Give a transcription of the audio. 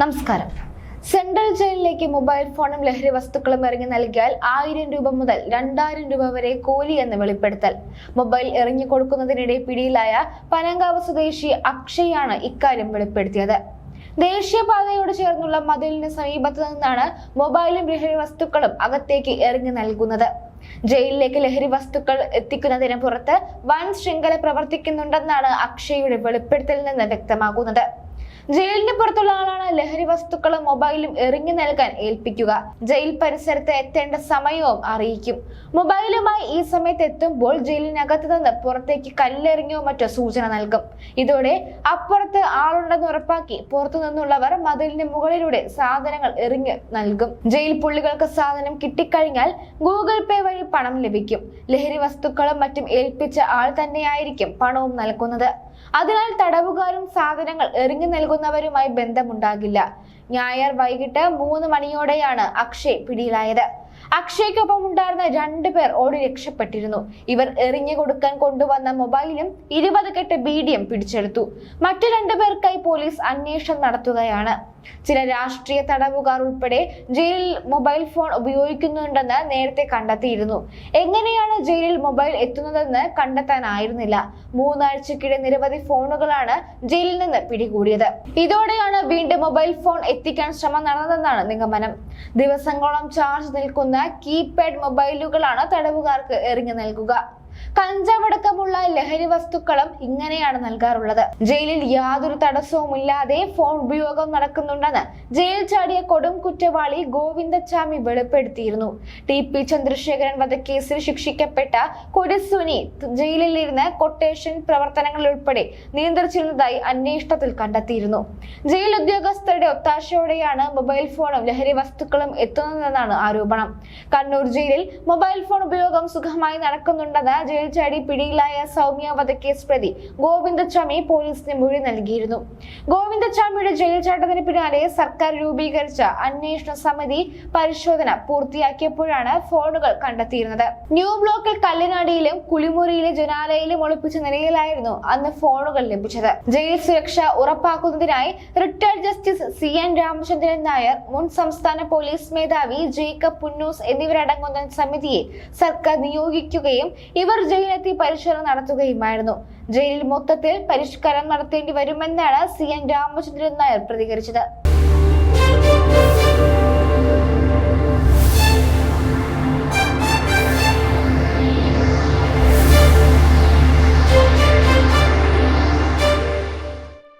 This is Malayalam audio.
നമസ്കാരം. സെൻട്രൽ ജയിലിലേക്ക് മൊബൈൽ ഫോണും ലഹരി വസ്തുക്കളും ഇറങ്ങി നൽകിയാൽ ആയിരം രൂപ മുതൽ രണ്ടായിരം രൂപ വരെ കോലി എന്ന് വെളിപ്പെടുത്തൽ. മൊബൈൽ എറിഞ്ഞു കൊടുക്കുന്നതിനിടെ പിടിയിലായ പനങ്കാവ് സ്വദേശി അക്ഷയാണ് ഇക്കാര്യം വെളിപ്പെടുത്തിയത്. ദേശീയപാതയോട് ചേർന്നുള്ള മതിലിന് സമീപത്ത് നിന്നാണ് മൊബൈലും ലഹരി വസ്തുക്കളും അകത്തേക്ക് എറിഞ്ഞു നൽകുന്നത്. ജയിലിലേക്ക് ലഹരി വസ്തുക്കൾ എത്തിക്കുന്നതിന് പുറത്ത് വൻ ശൃംഖല പ്രവർത്തിക്കുന്നുണ്ടെന്നാണ് അക്ഷയുടെ വെളിപ്പെടുത്തലിൽ നിന്ന് വ്യക്തമാകുന്നത്. ജയിലിന് പുറത്തുള്ള ആളാണ് ലഹരി വസ്തുക്കളും മൊബൈലും എറിഞ്ഞു നൽകാൻ ഏൽപ്പിക്കുക. ജയിൽ പരിസരത്ത് എത്തേണ്ട സമയവും അറിയിക്കും. മൊബൈലുമായി ഈ സമയത്ത് എത്തുമ്പോൾ ജയിലിനകത്ത് നിന്ന് പുറത്തേക്ക് കല്ലെറിഞ്ഞോ മറ്റോ സൂചന നൽകും. ഇതോടെ അപ്പുറത്ത് ആളുണ്ടെന്ന് ഉറപ്പാക്കി പുറത്തു നിന്നുള്ളവർ മതിലിന് മുകളിലൂടെ സാധനങ്ങൾ എറിഞ്ഞ് നൽകും. ജയിൽ പുള്ളികൾക്ക് സാധനം കിട്ടിക്കഴിഞ്ഞാൽ ഗൂഗിൾ പേ വഴി പണം ലഭിക്കും. ലഹരി വസ്തുക്കളും മറ്റും ഏൽപ്പിച്ച ആൾ തന്നെയായിരിക്കും പണവും നൽകുന്നത്. അതിനാൽ തടവുകാരും സാധനങ്ങൾ എറിഞ്ഞു നൽകുന്നവരുമായി ബന്ധമുണ്ടാകില്ല. ഞായർ വൈകിട്ട് മൂന്ന് മണിയോടെയാണ് അക്ഷയ് പിടിയിലായത്. അക്ഷയ്ക്കൊപ്പം ഉണ്ടായിരുന്ന രണ്ടു പേർ ഓടി രക്ഷപ്പെട്ടിരുന്നു. ഇവർ എറിഞ്ഞു കൊടുക്കാൻ കൊണ്ടുവന്ന മൊബൈലും ഇരുപത് കെട്ട് ബീഡിയും പിടിച്ചെടുത്തു. മറ്റു രണ്ടു രണ്ടുപേർക്കായി പോലീസ് അന്വേഷണം നടത്തുകയാണ്. ചില രാഷ്ട്രീയ തടവുകാർ ഉൾപ്പെടെ ജയിലിൽ മൊബൈൽ ഫോൺ ഉപയോഗിക്കുന്നുണ്ടെന്ന് നേരത്തെ കണ്ടെത്തിയിരുന്നു. എങ്ങനെയാണ് ജയിലിൽ മൊബൈൽ എത്തുന്നതെന്ന് കണ്ടെത്താനായിരുന്നില്ല. മൂന്നാഴ്ചക്കിടെ നിരവധി ഫോണുകളാണ് ജയിലിൽ നിന്ന് പിടികൂടിയത്. ഇതോടെയാണ് വീണ്ടും മൊബൈൽ ഫോൺ എത്തിക്കാൻ ശ്രമം നടന്നതെന്നാണ് നിഗമനം. ദിവസങ്ങളോളം ചാർജ് നിൽക്കുന്ന കീപാഡ് മൊബൈലുകളാണ് തടവുകാർക്ക് എറിഞ്ഞു നൽകുക. കഞ്ചാവടക്കമുള്ള ലഹരി വസ്തുക്കളും ഇങ്ങനെയാണ് നൽകാറുള്ളത്. ജയിലിൽ യാതൊരു തടസ്സവുമില്ലാതെ ഫോൺ ഉപയോഗം നടക്കുന്നുണ്ടെന്ന് ജയിൽ ചാടിയ കൊടും കുറ്റവാളി ഗോവിന്ദച്ചാമി വെളിപ്പെടുത്തിയിരുന്നു. ടി പി ചന്ദ്രശേഖരൻ വധക്കേസിൽ ശിക്ഷിക്കപ്പെട്ട കൊടിസുനി ജയിലിലിരുന്ന് കൊട്ടേഷൻ പ്രവർത്തനങ്ങൾ ഉൾപ്പെടെ നിയന്ത്രിച്ചിരുന്നതായി അന്വേഷണത്തിൽ കണ്ടെത്തിയിരുന്നു. ജയിൽ ഉദ്യോഗസ്ഥരുടെ ഒത്താശയോടെയാണ് മൊബൈൽ ഫോണും ലഹരി വസ്തുക്കളും എത്തുന്നതെന്നാണ് ആരോപണം. കണ്ണൂർ ജയിലിൽ മൊബൈൽ ഫോൺ ഉപയോഗം സുഖമായി നടക്കുന്നുണ്ടെന്ന് ജയിൽ ചാടി പിടിയിലായ സൗമ്യ വധക്കേസ് പ്രതി ഗോവിന്ദസ്വാമി പോലീസിന് മൊഴി നൽകിയിരുന്നു. ഗോവിന്ദസ്വാമിയുടെ ജയിൽ ചാട്ടത്തിന് പിന്നാലെ സർക്കാർ രൂപീകരിച്ച അന്വേഷണ സമിതി പരിശോധന പൂർത്തിയാക്കിയപ്പോഴാണ് ഫോണുകൾ കണ്ടെത്തിയിരുന്നത്. ന്യൂ ബ്ലോക്കിൽ കല്ലിനാടിയിലും കുളിമുറിയിലെ ജനാലയിലും ഒളിപ്പിച്ച നിലയിലായിരുന്നു അന്ന് ഫോണുകൾ ലഭിച്ചത്. ജയിൽ സുരക്ഷ ഉറപ്പാക്കുന്നതിനായി retired justice C N Ramachandran Nair മുൻ സംസ്ഥാന പോലീസ് മേധാവി ജേക്കബ് പുന്നൂസ് എന്നിവരടങ്ങുന്ന സമിതിയെ സർക്കാർ നിയോഗിക്കുകയും ഇവർ ജയിലെത്തി പരിശോധന നടത്തുകയുമായിരുന്നു. ജയിലിൽ മൊത്തത്തിൽ പരിഷ്കരണം നടത്തേണ്ടി വരുമെന്നാണ് സി എൻ രാമചന്ദ്രൻ നായർ പ്രതികരിച്ചത്.